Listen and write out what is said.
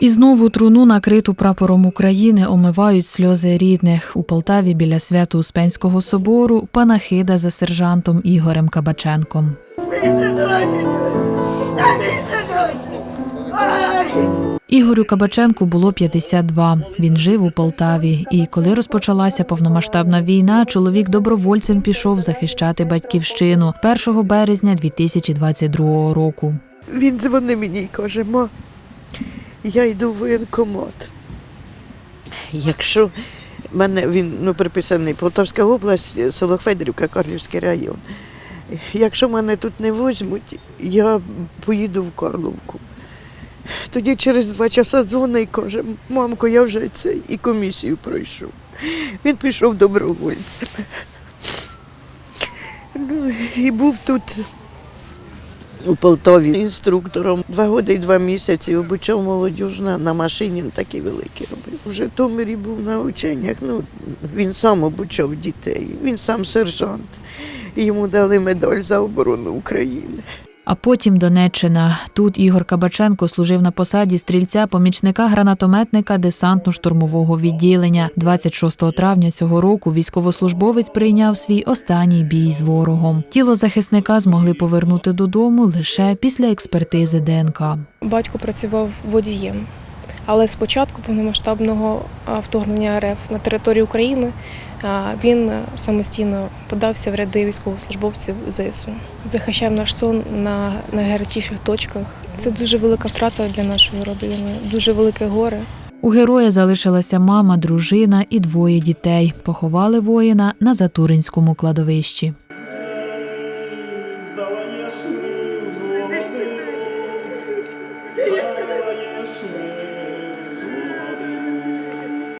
І знову труну, накриту прапором України, омивають сльози рідних. У Полтаві біля Свято-Успенського собору панахида за сержантом Ігорем Кабаченком. Ігорю Кабаченку було 52. Він жив у Полтаві. І коли розпочалася повномасштабна війна, чоловік добровольцем пішов захищати батьківщину 1 березня 2022 року. Він дзвонив мені і каже, я йду в воєнкомат. Якщо мене він ну, приписаний Полтавська область, село Федорівка, Карлівський район. Якщо мене тут не візьмуть, я поїду в Карловку. Тоді через два часа дзвонить і каже, мамко, я вже це і комісію пройшов. Він пішов добровольцем. Ну, і був тут у Полтові інструктором. Два роки і два місяці обучав молодіж на, машині такі великі робив. В Житомирі був на ученнях. Ну, він сам обучав дітей, він сам сержант. Йому дали медаль за оборону України. А потім Донеччина. Тут Ігор Кабаченко служив на посаді стрільця помічника гранатометника десантно-штурмового відділення. 26 травня цього року військовослужбовець прийняв свій останній бій з ворогом. Тіло захисника змогли повернути додому лише після експертизи ДНК. Батько працював водієм, але з початку повномасштабного вторгнення РФ на територію України він самостійно подався в ряди військовослужбовців ЗСУ. Захищав наш сон на найгарячіших точках. Це дуже велика втрата для нашої родини, дуже велике горе. У героя залишилася мама, дружина і двоє дітей. Поховали воїна на Затуринському кладовищі.